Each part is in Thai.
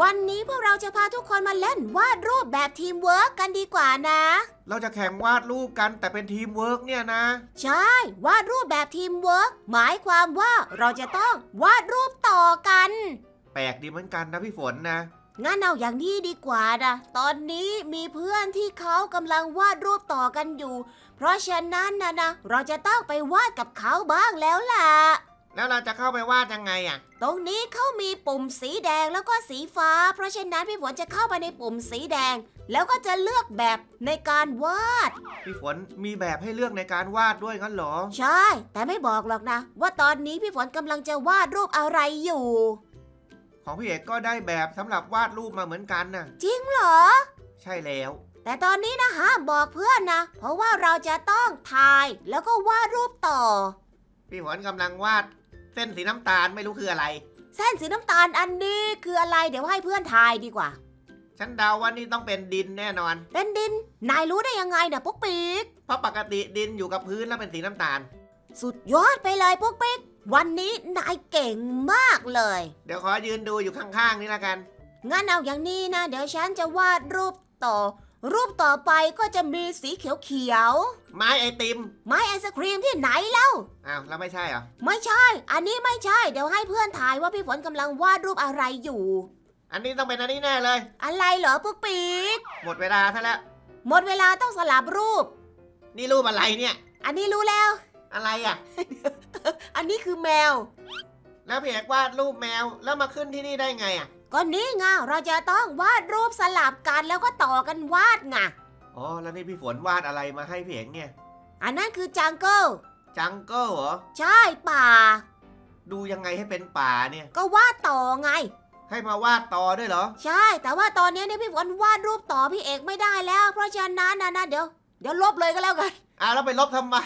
วันนี้พวกเราจะพาทุกคนมาเล่นวาดรูปแบบทีมเวิร์กกันดีกว่านะ เราจะแข่งวาดรูปกันแต่เป็นทีมเวิร์กเนี่ยนะ ใช่ วาดรูปแบบทีมเวิร์กหมายความว่าเราจะต้องวาดรูปต่อกัน แปลกดีเหมือนกันนะพี่ฝนนะ งั้นเอาอย่างนี้ดีกว่านะ ตอนนี้มีเพื่อนที่เขากำลังวาดรูปต่อกันอยู่ เพราะฉะนั้นนะนะ เราจะต้องไปวาดกับเขาบ้างแล้วล่ะ แล้วเราจะเข้าไปวาดยังไงอะ ตรงนี้เขามีปุ่มสีแดงแล้วก็สีฟ้า เพราะฉะนั้นพี่ฝนจะเข้าไปในปุ่มสีแดง แล้วก็จะเลือกแบบในการวาด พี่ฝนมีแบบให้เลือกในการวาดด้วยงั้นเหรอ ใช่ แต่ไม่บอกหรอกนะ ว่าตอนนี้พี่ฝนกำลังจะวาดรูปอะไรอยู่ ของพี่เอกก็ได้แบบสำหรับวาดรูปมาเหมือนกันน่ะ จริงเหรอ ใช่แล้ว แต่ตอนนี้นะห้ามบอกเพื่อนนะ เพราะว่าเราจะต้องถ่ายแล้วก็วาดรูปต่อ พี่ฝนกำลังวาด เส้นสีน้ำตาลไม่รู้คืออะไร เส้นสีน้ำตาลอันนี้คืออะไร เดี๋ยวให้เพื่อนทายดีกว่า ฉันเดาว่านี่ต้องเป็นดินแน่นอน เป็นดิน นายรู้ได้ยังไงเนี่ยปุ๊กปิ๊กเพราะปกติดินอยู่กับพื้นแล้วเป็นสีน้ำตาล สุดยอดไปเลยปุ๊กปิ๊กวันนี้นายเก่งมากเลย เดี๋ยวขอยืนดูอยู่ข้างๆนี่ละกัน งั้นเอาอย่างนี้นะ เดี๋ยวฉันจะวาดรูปต่อ รูปต่อไปก็จะมีสีเขียวไม้ไอติม ๆไม้ไอศครีมที่ไหนเล่าอ้าว แล้วไม่ใช่เหรอ ไม่ใช่ อันนี้ไม่ใช่ เดี๋ยวให้เพื่อนถ่ายว่าพี่ฝนกำลังวาดรูปอะไรอยู่ อันนี้ต้องเป็นอันนี้แน่เลย อะไรเหรอปุ๊กปิ๊กหมดเวลาซะแล้ว หมดเวลาต้องสลับรูป นี่รูปอะไรเนี่ย อันนี้รู้แล้ว อะไรอะ อันนี้คือแมว แล้วพี่เอกวาดรูปแมว แล้วมาขึ้นที่นี่ได้ไงอะ ก็นี่ไงเราจะต้องวาดรูปสลับกันแล้วก็ต่อกันวาดไงอ๋อแล้วนี่พี่ฝนวาดอะไรมาให้พี่เอกเนี่ย อันนั้นคือจังเกิลจังเกิลเหรอ ใช่ป่า ดูยังไงให้เป็นป่าเนี่ย ก็วาดต่อไง ให้มาวาดต่อด้วยเหรอ ใช่ แต่ว่าตอนนี้เนี่ยพี่ฝนวาดรูปต่อพี่เอกไม่ได้แล้ว เพราะฉะนั้นนะนะเดี๋ยวเดี๋ยวลบเลยก็แล้วกันอ้าวแล้วไปลบทำไม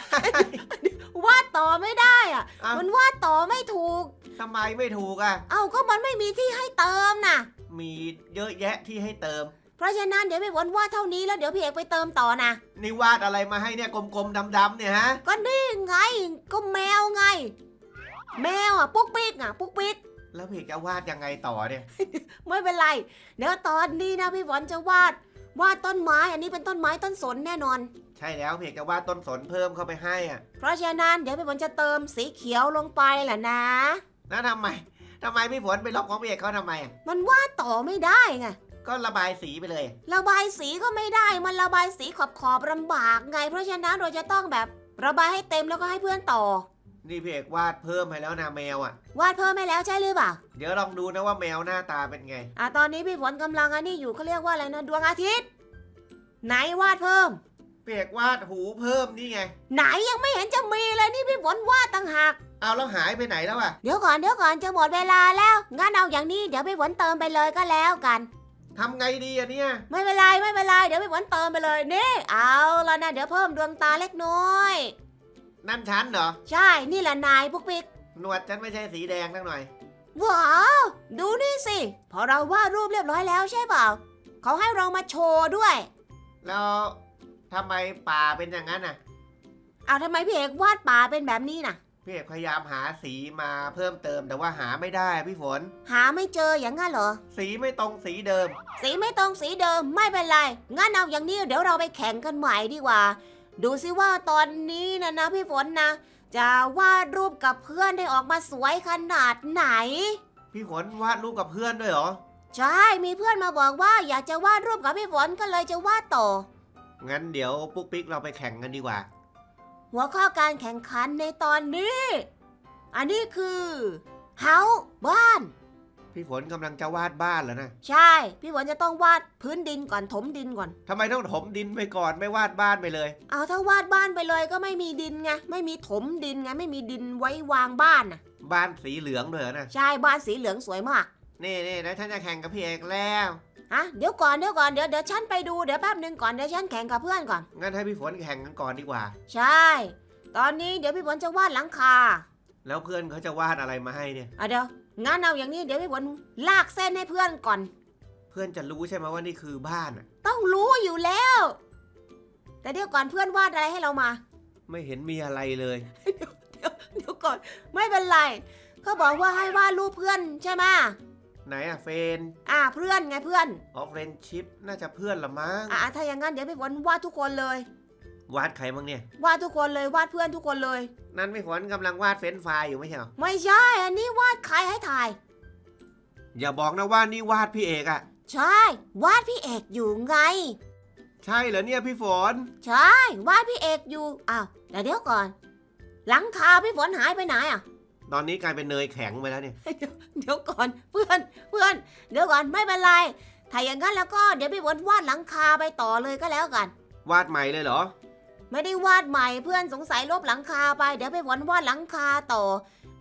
วาดต่อไม่ได้อะอ้าวมันวาดต่อไม่ถูก ทำไมไม่ถูกอะ เอาก็มันไม่มีที่ให้เติมน่ะ มีเยอะแยะที่ให้เติม เพราะฉะนั้นเดี๋ยวพี่ฝนวาดเท่านี้แล้วเดี๋ยวพี่เอกไปเติมต่อนะ นี่วาดอะไรมาให้เนี่ยกลมๆดำๆเนี่ยฮะ ก็นี่ไง ก็แมวไง แมวอะปุ๊กปิ๊กอะปุ๊กปิ๊ก แล้วพี่เอกจะวาดยังไงต่อเนี่ย ไม่เป็นไร เดี๋ยวตอนนี้นะพี่ฝนจะวาด วาดต้นไม้ อันนี้เป็นต้นไม้ต้นสนแน่นอน ใช่แล้วพี่เอกจะวาดต้นสนเพิ่มเข้าไปให้อะ เพราะฉะนั้นเดี๋ยวพี่ฝนจะเติมสีเขียวลงไปแหละนะ แล้วทำไมทำไมพี่ฝนไปลบของพี่เอกเขาทำไมอะมันวาดต่อไม่ได้ไง ก็ระบายสีไปเลย ระบายสีก็ไม่ได้ มันระบายสีขอบขอบๆลำบากไง เพราะฉะนั้นเราจะต้องแบบระบายให้เต็มแล้วก็ให้เพื่อนต่อ นี่พี่เอกวาดเพิ่มให้แล้วนะแมวอะ วาดเพิ่มให้แล้วใช่หรือเปล่า เดี๋ยวลองดูนะว่าแมวหน้าตาเป็นไง อะตอนนี้พี่ฝนกำลังอันนี้อยู่เขาเรียกว่าอะไรนะดวงอาทิตย์ ไหนวาดเพิ่ม พี่เอกวาดหูเพิ่มนี่ไง ไหนยังไม่เห็นจะมีเลยนี่พี่ฝนวาดต่างหาก เอาแล้วหายไปไหนแล้วอะ เดี๋ยวก่อนเดี๋ยวก่อนจะหมดเวลาแล้วงั้นเอาอย่างนี้เดี๋ยวพี่ฝนเติมไปเลยก็แล้วกัน ทำไงดีอะเนี่ย ไม่เป็นไรไม่เป็นไรเดี๋ยวพี่ฝนเติมไปเลยนี่เอาแล้วนะเดี๋ยวเพิ่มดวงตาเล็กน้อย นั่นฉันเหรอ ใช่นี่แหละนายปุ๊กปิ๊กหนวดฉันไม่ใช่สีแดงนักหน่อย ว้าวดูนี่สิพอเราวาดรูปเรียบร้อยแล้วใช่เปล่าเขาให้เรามาโชว์ด้วย แล้วทำไมป่าเป็นอย่างนั้นน่ะ เอาทำไมพี่เอกวาดป่าเป็นแบบนี้น่ะ พี่เอกพยายามหาสีมาเพิ่มเติมแต่ว่าหาไม่ได้อะพี่ฝน หาไม่เจออย่างงั้นเหรอ สีไม่ตรงสีเดิม สีไม่ตรงสีเดิมไม่เป็นไร งั้นเอาอย่างนี้เดี๋ยวเราไปแข่งกันใหม่ดีกว่า ดูสิว่าตอนนี้นะนะพี่ฝนนะ จะวาดรูปกับเพื่อนได้ออกมาสวยขนาดไหน พี่ฝนวาดรูปกับเพื่อนด้วยเหรอ ใช่ มีเพื่อนมาบอกว่าอยากจะวาดรูปกับพี่ฝนก็เลยจะวาดต่อ งั้นเดี๋ยวปุ๊กปิ๊กเราไปแข่งกันดีกว่า หัวข้อการแข่งขันในตอนนี้ อันนี้คือเฮาบ้าน พี่ฝนกำลังจะวาดบ้านแล้วนะใช่ พี่ฝนจะต้องวาดพื้นดินก่อนถมดินก่อน ทำไมต้องถมดินไปก่อนไม่วาดบ้านไปเลย เอาถ้าวาดบ้านไปเลยก็ไม่มีดินไงไม่มีถมดินไงไม่มีดินไว้วางบ้านน่ะบ้านสีเหลืองด้วยเหรอนะใช่บ้านสีเหลืองสวยมาก นี่นี่นะฉันจะแข่งกับพี่เอกแล้ว ฮะเดี๋ยวก่อนเดี๋ยวก่อนเดี๋ยวเดี๋ยวฉันไปดูเดี๋ยวแป๊บหนึ่งก่อนเดี๋ยวฉันแข่งกับเพื่อนก่อน งั้นให้พี่ฝนแข่งกันก่อนดีกว่า ใช่ ตอนนี้เดี๋ยวพี่ฝนจะวาดหลังคาแล้วเพื่อนเขาจะวาดอะไรมาให้เนี่ย อะเดี๋ยวงั้นเอาอย่างนี้เดี๋ยวพี่ฝนลากเส้นให้เพื่อนก่อน เพื่อนจะรู้ใช่ไหมว่านี่คือบ้านอะต้องรู้อยู่แล้ว แต่เดี๋ยวก่อนเพื่อนวาดอะไรให้เรามา ไม่เห็นมีอะไรเลย เดี๋ยวก่อนไม่เป็นไรเขาบอกว่าให้วาดรูปเพื่อนใช่ไหม ไหนอะเฟนอ่าเพื่อนไงเพื่อนออฟเรนชิปน่าจะเพื่อนละมั้งอ่าถ้าอย่างนั้นเดี๋ยวพี่ฝนวาดทุกคนเลยวาดใครบ้างเนี่ยวาดทุกคนเลยวาดเพื่อนทุกคนเลย นั่นไม่ฝนกำลังวาดเฟรนช์ฟรายอยู่ไม่ใช่เหรอไม่ใช่อันนี้วาดใครให้ถ่าย อย่าบอกนะว่านี่วาดพี่เอกอะใช่ วาดพี่เอกอยู่ไง ใช่เหรอเนี่ยพี่ฝน ใช่ วาดพี่เอกอยู่อ้าวแต่เดี๋ยวก่อน หลังคาพี่ฝนหายไปไหนอะ ตอนนี้กลายเป็นเนยแข็งไปแล้วเนี่ย เดี๋ยวก่อนเพื่อนเพื่อน เดี๋ยวก่อนไม่เป็นไร ถ้าอย่างนั้นแล้วก็เดี๋ยวพี่ฝนวาดหลังคาไปต่อเลยก็แล้วกัน วาดใหม่เลยเหรอ ไม่ได้วาดใหม่เพื่อนสงสัยลบหลังคาไป เดี๋ยวพี่ฝนวาดหลังคาต่อ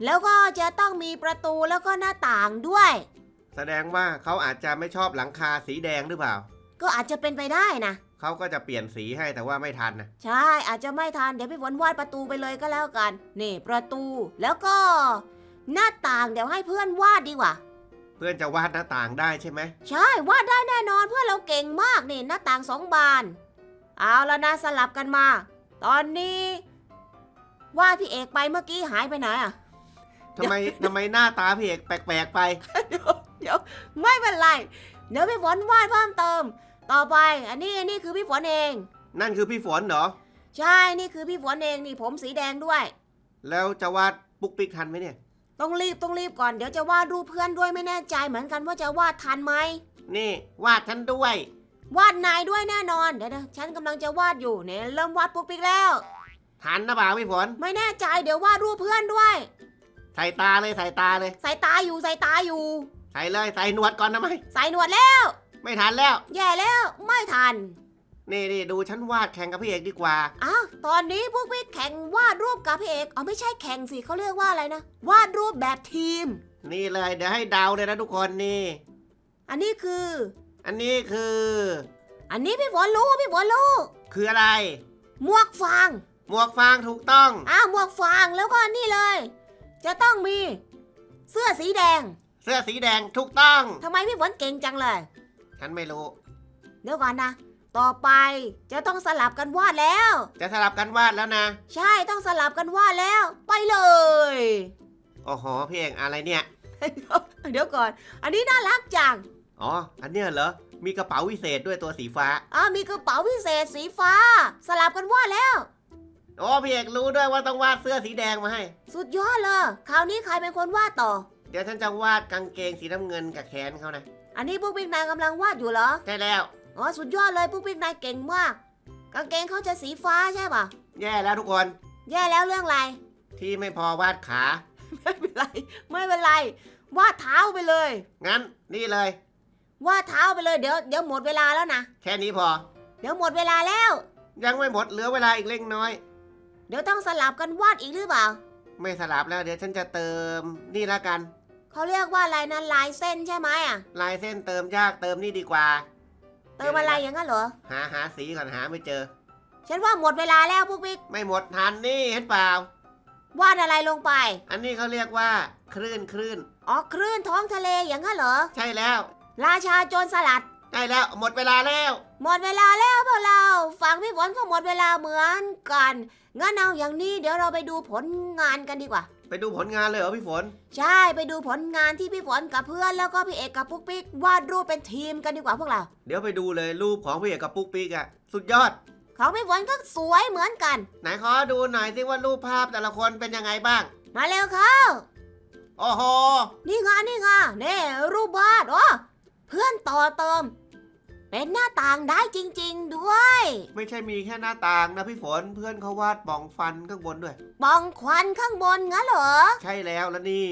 แล้วก็จะต้องมีประตูแล้วก็หน้าต่างด้วย แสดงว่าเขาอาจจะไม่ชอบหลังคาสีแดงหรือเปล่า ก็อาจจะเป็นไปได้นะ เขาก็จะเปลี่ยนสีให้แต่ว่าไม่ทันนะใช่อาจจะไม่ทันเดี๋ยวพี่ฝนวาดประตูไปเลยก็แล้วกัน นี่ประตูแล้วก็ หน้าต่างเดี๋ยวให้เพื่อนวาดดีกว่า เพื่อนจะวาดหน้าต่างได้ใช่ไหมใช่วาดได้แน่นอนเพื่อนเราเก่งมากนี่หน้าต่างสองบาน เอาแล้วนะสลับกันมา ตอนนี้วาดพี่เอกไปเมื่อกี้หายไปไหนอะทำไมทำไมหน้าตาพี่เอกแปลกๆไป เดี๋ยวเดี๋ยวไม่เป็นไร เดี๋ยวพี่ฝนวาดเพิ่มเติม ต่อไป อันนี้อันนี้คือพี่ฝนเอง นั่นคือพี่ฝนเหรอ ใช่นี่คือพี่ฝนเองนี่ผมสีแดงด้วย แล้วจะวาดปุ๊กปิ๊กทันไหมเนี่ย ต้องรีบต้องรีบก่อนเดี๋ยวจะวาดรูปเพื่อนด้วยไม่แน่ใจเหมือนกันว่าจะวาดทันไหมนี่วาดฉันด้วย วาดนายด้วยแน่นอนเดี๋ยวนะฉันกำลังจะวาดอยู่เนี่ยเริ่มวาดปุ๊กปิ๊กแล้ว ทันนะบ่าวพี่ฝน ไม่แน่ใจเดี๋ยววาดรูปเพื่อนด้วย ใส่ตาเลยใส่ตาเลยใส่ตาอยู่ใส่ตาอยู่ ใส่เลยใส่หนวดก่อนนะไหมใส่หนวดแล้ว ไม่ทันแล้ว แย่แล้วไม่ทัน นี่นี่ดูฉันวาดแข่งกับพี่เอกดีกว่า อ้าวตอนนี้พวกพี่แข่งวาดรูปกับพี่เอกอ๋อไม่ใช่แข่งสิเขาเรียกว่าอะไรนะ วาดรูปแบบทีม นี่เลยเดี๋ยวให้เดาเลยนะทุกคนนี่ อันนี้คือ อันนี้คือ อันนี้พี่ฝนรู้พี่ฝนรู้คืออะไร หมวกฟาง หมวกฟางถูกต้อง อ้าวหมวกฟางแล้วก็นี่เลย จะต้องมี เสื้อสีแดง เสื้อสีแดงถูกต้อง ทำไมพี่ฝนเก่งจังเลย ฉันไม่รู้ เดี๋ยวก่อนนะ ต่อไปจะต้องสลับกันวาดแล้ว จะสลับกันวาดแล้วนะ ใช่ต้องสลับกันวาดแล้ว ไปเลย โอ้โหพี่เอกอะไรเนี่ย เดี๋ยวก่อน อันนี้น่ารักจังอ๋อ อันเนี้ยเหรอ มีกระเป๋าวิเศษด้วยตัวสีฟ้าอ่ามีกระเป๋าพิเศษสีฟ้า สลับกันวาดแล้ว โอ้พี่เอกรู้ด้วยว่าต้องวาดเสื้อสีแดงมาให้ สุดยอดเลยคราวนี้ใครเป็นคนวาดต่อ เดี๋ยวฉันจะวาดกางเกงสีน้ำเงินกับแขนเขานะอันนี้ปุ๊กปิ๊กนายกำลังวาดอยู่เหรอ ใช่แล้ว อ๋อ สุดยอดเลยปุ๊กปิ๊กนายเก่งมาก กางเกงเขาจะสีฟ้าใช่ปะแย่แล้วทุกคนแย่แล้วเรื่องอะไร ที่ไม่พอวาดขา ไม่เป็นไร ไม่เป็นไร วาดเท้าไปเลย งั้นนี่เลย วาดเท้าไปเลยเดี๋ยวเดี๋ยวหมดเวลาแล้วนะ แค่นี้พอ เดี๋ยวหมดเวลาแล้ว ยังไม่หมดเหลือเวลาอีกเล็กน้อย เดี๋ยวต้องสลับกันวาดอีกหรือเปล่า ไม่สลับแล้วเดี๋ยวฉันจะเติมนี่ละกัน เขาเรียกว่าอะไรนะลายเส้นใช่ไหมอะ ลายเส้นเติมยากเติมนี่ดีกว่า เติมอะไรอย่างนั้นเหรอ หาหาสีก่อนหาไม่เจอ ฉันว่าหมดเวลาแล้วปุ๊กปิ๊กไม่หมดทันนี่เห็นเปล่า วาดอะไรลงไป อันนี้เขาเรียกว่าคลื่นคลื่นอ๋อคลื่นท้องทะเลอย่างนั้นเหรอ ใช่แล้ว ราชาโจรสลัด ใช่แล้วหมดเวลาแล้ว หมดเวลาแล้วพวกเราฟังพี่ฝนก็หมดเวลาเหมือนกันงั้นเอาอย่างนี้เดี๋ยวเราไปดูผลงานกันดีกว่า ไปดูผลงานเลยเหรอพี่ฝน ใช่ไปดูผลงานที่พี่ฝนกับเพื่อนแล้วก็พี่เอกกับปุ๊กปิ๊กวาดรูปเป็นทีมกันดีกว่าพวกเรา เดี๋ยวไปดูเลยรูปของพี่เอกกับปุ๊กปิ๊กอะสุดยอด ของพี่ฝนก็สวยเหมือนกัน ไหนขอดูหน่อยสิว่ารูปภาพแต่ละคนเป็นยังไงบ้าง มาเร็วเข้า โอ้โห นี่ไงนี่ไงนี่รูปวาดโอ้เพื่อนต่อเติม เป็นหน้าต่างได้จริง ๆ ด้วย ไม่ใช่มีแค่หน้าต่างนะพี่ฝนเพื่อนเขาวาดปล่องฟันข้างบนด้วย ปองควันข้างบนงั้นเหรอ ใช่แล้วแล้วนี่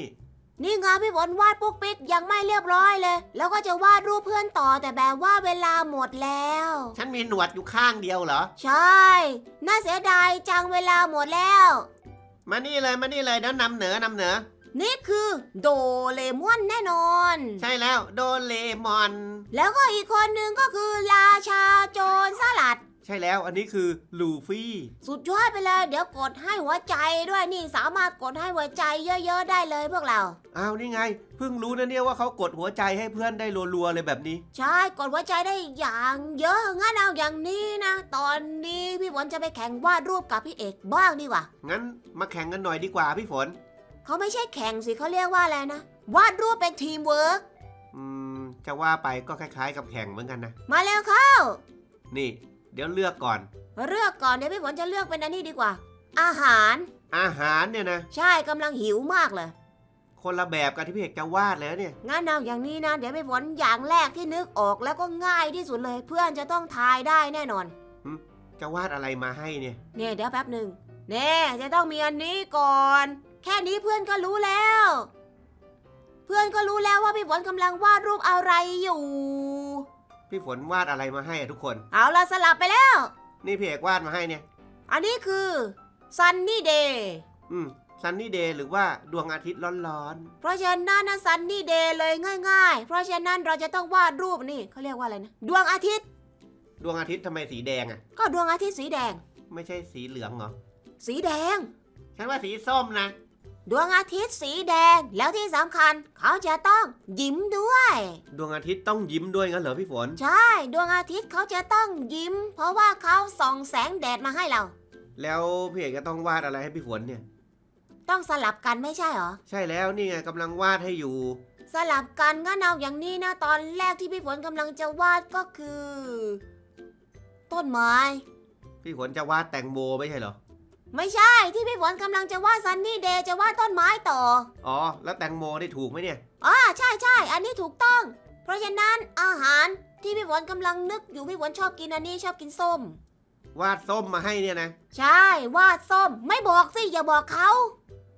นี่ไงพี่ฝนวาดปุ๊กปิ๊กยังไม่เรียบร้อยเลย แล้วก็จะวาดรูปเพื่อนต่อแต่แบบว่าเวลาหมดแล้ว ฉันมีหนวดอยู่ข้างเดียวเหรอ ใช่ น่าเสียดายจังเวลาหมดแล้ว มานี่เลยมานี่เลยเดี๋ยวนำเหนือนำเหนือ นี่คือโดเรมอนแน่นอน ใช่แล้วโดเลมอน แล้วก็อีกคนหนึ่งก็คือราชาโจรสลัด ใช่แล้วอันนี้คือลูฟี่ สุดยอดไปเลย เดี๋ยวกดให้หัวใจด้วยนี่สามารถกดให้หัวใจเยอะ ๆ ได้เลยพวกเรา อ้าวนี่ไง เพิ่งรู้นะเนี่ยว่าเขากดหัวใจให้เพื่อนได้รัวๆเลยแบบนี้ ใช่กดหัวใจได้อย่างเยอะงั้นเอาอย่างนี้นะ ตอนนี้พี่ฝนจะไปแข่งวาดรูปกับพี่เอกบ้างดีกว่างั้นมาแข่งกันหน่อยดีกว่าพี่ฝน เขาไม่ใช่แข่งสิเขาเรียกว่าอะไรนะ วาดรูปเป็นทีมเวิร์กจะว่าไปก็คล้าย ๆ กับแข่งเหมือนกันนะ มาแล้วเข้า นี่ เดี๋ยวเลือกก่อน เลือกก่อนเดี๋ยวพี่ฝนจะเลือกเป็นอันนี้ดีกว่า อาหาร อาหารเนี่ยนะ ใช่กำลังหิวมากเลย คนละแบบกับที่พี่เอกจะวาดแล้วเนี่ย งั้นเอาอย่างนี้นะ เดี๋ยวพี่ฝนอย่างแรกที่นึกออกแล้วก็ง่ายที่สุดเลย เพื่อนจะต้องทายได้แน่นอน จะวาดอะไรมาให้เนี่ย เนี่ยเดี๋ยวแป๊บหนึ่งเน่จะต้องมีอันนี้ก่อน แค่นี้เพื่อนก็รู้แล้ว เพื่อนก็รู้แล้วว่าพี่ฝนกำลังวาดรูปอะไรอยู่ พี่ฝนวาดอะไรมาให้อะทุกคน เอาละสลับไปแล้ว นี่พี่เอกวาดมาให้เนี่ย อันนี้คือ Sunny Day อืมซันนี่เดย์หรือว่าดวงอาทิตย์ร้อนเพราะฉะนั้นนะ Sunny Day เลยง่ายๆ เพราะฉะนั้นเราจะต้องวาดรูปนี่เขาเรียกว่าอะไรนะ ดวงอาทิตย์ ๆ ดวงอาทิตย์ทำไมสีแดงอะก็ดวงอาทิตย์สีแดง ไม่ใช่สีเหลืองเหรอ สีแดง ฉันว่าสีส้มนะ ดวงอาทิตย์สีแดงแล้วที่สำคัญ เขาจะต้องยิ้มด้วย ดวงอาทิตย์ต้องยิ้มด้วยงั้นเหรอพี่ฝน ใช่ ดวงอาทิตย์เขาจะต้องยิ้ม เพราะว่าเขาส่องแสงแดดมาให้เรา แล้วพี่เอกจะต้องวาดอะไรให้พี่ฝนเนี่ย ต้องสลับกันไม่ใช่เหรอ ใช่แล้วนี่ไงกำลังวาดให้อยู่ สลับกันงั้นเอาอย่างนี้นะตอนแรกที่พี่ฝนกำลังจะวาดก็คือ ต้นไม้ พี่ฝนจะวาดแตงโมไม่ใช่เหรอ ไม่ใช่ที่พี่ฝนกำลังจะวาดซันนี่เดย์จะวาดต้นไม้ต่อ อ๋อ แล้วแตงโมได้ถูกไหมเนี่ย อ่าใช่ใช่อันนี้ถูกต้อง เพราะฉะนั้นอาหารที่พี่ฝนกำลังนึกอยู่พี่ฝนชอบกินอันนี้ชอบกินส้ม วาดส้มมาให้เนี่ยนะ ใช่วาดส้ม ไม่บอกสิอย่าบอกเขา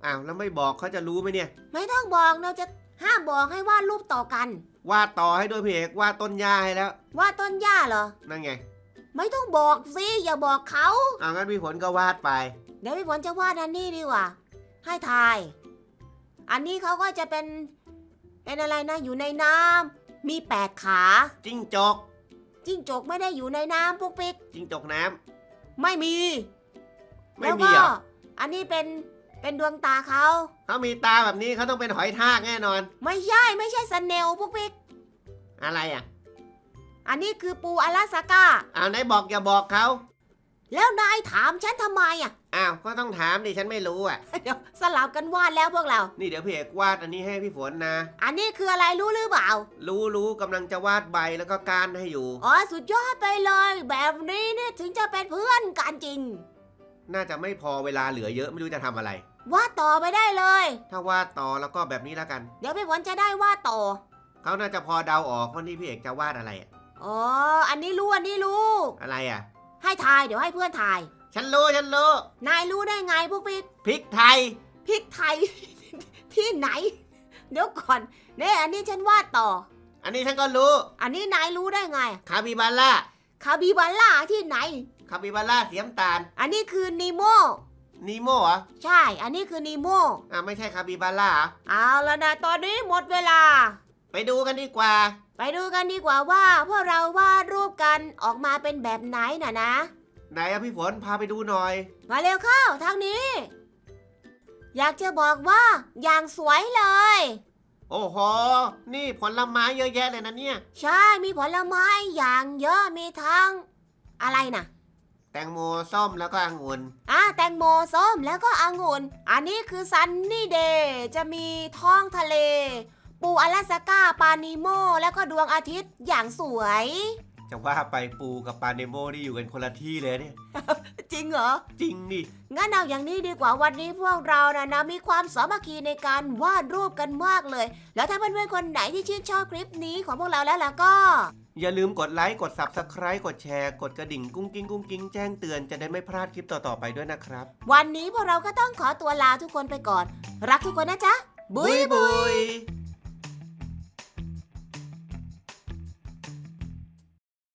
อ้าวแล้วไม่บอกเขาจะรู้ไหมเนี่ย ไม่ต้องบอกเราจะห้ามบอกให้วาดรูปต่อกัน วาดต่อให้ด้วยพี่เอกวาดต้นหญ้าให้แล้ว วาดต้นหญ้าเหรอ นั่นไง ไม่ต้องบอกสิอย่าบอกเขา เอางั้นพี่ฝนก็วาดไป เดี๋ยวพี่ฝนจะวาดอันนี้ดีกว่า ให้ทาย อันนี้เขาก็จะเป็น เป็นอะไรนะ อยู่ในน้ำมีแปดขา จิ้งจก จิ้งจกไม่ได้อยู่ในน้ำพวกปิ๊ก จิ้งจกน้ำไม่มี ไม่แล้วมีก็เหรออันนี้เป็น เป็นดวงตาเขา เขามีตาแบบนี้เขาต้องเป็นหอยทากแน่นอน ไม่ใช่ ไม่ใช่สเนลพวกปิ๊ก อะไรอะอันนี้คือปูอลาสก้าอ้าวไหนบอกอย่าบอกเขา แล้วนายถามฉันทำไมอะ อ้าว ก็ต้องถามดิฉันไม่รู้อะ เดี๋ยวสลับกันวาดแล้วพวกเรา นี่เดี๋ยวพี่เอกวาดอันนี้ให้พี่ฝนนะ อันนี้คืออะไรรู้หรือเปล่า รู้รู้กำลังจะวาดใบแล้วก็ก้านให้อยู่ อ๋อสุดยอดไปเลย แบบนี้เนี่ยถึงจะเป็นเพื่อนกันจริง น่าจะไม่พอเวลาเหลือเยอะไม่รู้จะทำอะไร วาดต่อไปได้เลย ถ้าวาดต่อแล้วก็แบบนี้แล้วกัน เดี๋ยวพี่ฝนจะได้วาดต่อ เขาน่าจะพอเดาออกว่านี่พี่เอกจะวาดอะไรอะอ๋อ อันนี้รู้อันนี้รู้ อะไรอะ ให้ทายเดี๋ยวให้เพื่อนทาย ฉันรู้ฉันรู้นายรู้ได้ไงพวกพี่พริกไทย พริกไทย ที่ไหน เดี๋ยวก่อนเนี่ยอันนี้ฉันวาดต่อ อันนี้ฉันก็รู้ อันนี้นายรู้ได้ไง คาบิบาร่า คาบิบาร่าที่ไหน คาบิบาร่าสีน้ำตาล อันนี้คือนีโมนีโม่เหรอ ใช่ อันนี้คือนีโมอ่าไม่ใช่คาบิบาร่าเหรอเอาแล้วนะตอนนี้หมดเวลา ไปดูกันดีกว่า ไปดูกันดีกว่าว่าพวกเราวาดรูปกันออกมาเป็นแบบไหนน่ะนะ ไหนอะพี่ฝนพาไปดูหน่อย มาเร็วเข้าทางนี้ อยากจะบอกว่า อย่างสวยเลย โอ้โห นี่ผลไม้เยอะแยะเลยนะเนี่ย ใช่มีผลไม้อย่างเยอะมีทั้ง อะไรนะแตงโมส้มแล้วก็องุ่นอะแตงโมส้มแล้วก็องุ่นอันนี้คือซันนี่เดย์จะมีท้องทะเล ปูอลาสก้าปานิโม แล้วก็ดวงอาทิตย์อย่างสวย จะว่าไปปูกับปลาเนโมนี่อยู่กันคนละที่เลยเนี่ย จริงเหรอ จริงดิ งั้นเอาอย่างนี้ดีกว่าวันนี้พวกเรานะนะมีความสามัคคีในการวาดรูปกันมากเลย แล้วถ้าเพื่อนๆคนไหนที่ชื่นชอบคลิปนี้ของพวกเราแล้วล่ะก็ อย่าลืมกดไลค์ กด Subscribe กดแชร์ กดกระดิ่งกุ้งกิ้งกุ้งกิ้งแจ้งเตือนจะได้ไม่พลาดคลิปต่อ ๆ ไปด้วยนะครับ วันนี้พวกเราก็ต้องขอตัวลาทุกคนไปก่อน รักทุกคนนะจ๊ะ บุยบุยย